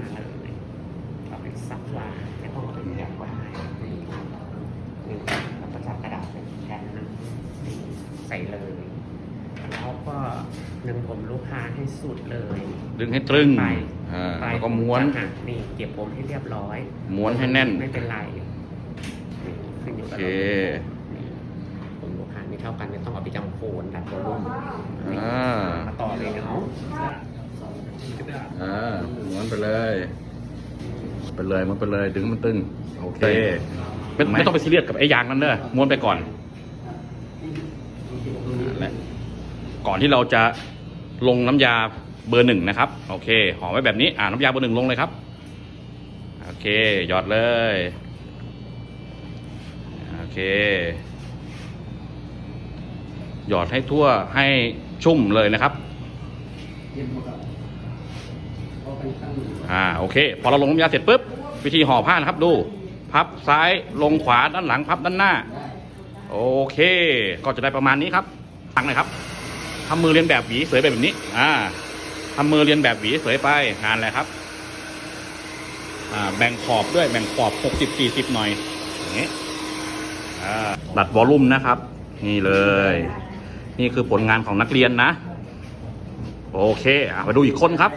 มาเลยเอาเป็นซับลายไม่ต้องเอาเป็นแผ่นก็ได้นี่นี่แล้วก็จับกระดาษเป็นแผ่นหนึงนี่ใส่เลย แล้วก็ดึงผมลูกค้าให้สุดเลยดึงให้ตรึงไปอ่าไปแล้วก็ม้วนจะหักนี่เก็บผมให้เรียบร้อยม้วนให้แน่น ไม่เป็นไรนี่ขึ้นอยู่โอกับเค เรานี่ผมลูกค้าไม่เท่ากันไม่ต้องเอาไปจำโคนดัดตัวรุ่มอ่า มาต่อเลยเนาะ อ่าม้วนไปเลยไปเลยม้วนไปเลยดึงให้มันตึงโอเค ไม่ไม่ต้องไปซีเรียสกับไอ้ยางนั้นเนอะม้วนไปก่อนนั่นแหละก่อนที่เราจะลงน้ำยาเบอร์หนึ่งนะครับ โอเคห่อไว้แบบนี้อ่าน้ำยาเบอร์หนึ่งลงเลยครับโอเคหยอดเลยโอเคหยอดให้ทั่วให้ชุ่มเลยนะครับ อ่าโอเค พอเราลงน้ำยาเสร็จปุ๊บวิธีห่อผ้านะครับดู พับซ้ายลงขวาด้านหลังพับด้านหน้า โอเค ก็จะได้ประมาณนี้ครับตั้งเลยครับทำมือเรียนแบบหวีเสยไปแบบนี้ อ่าทำมือเรียนแบบหวีเสยไปงานอะไรครับ อ่าแบ่งขอบด้วยแบ่งขอบหกสิบสี่สิบหน่อยอย่างนี้อ่าดัดวอลลุ่มนะครับ นี่เลย นี่คือผลงานของนักเรียนนะ โอเคอะมาดูอีกคนครับ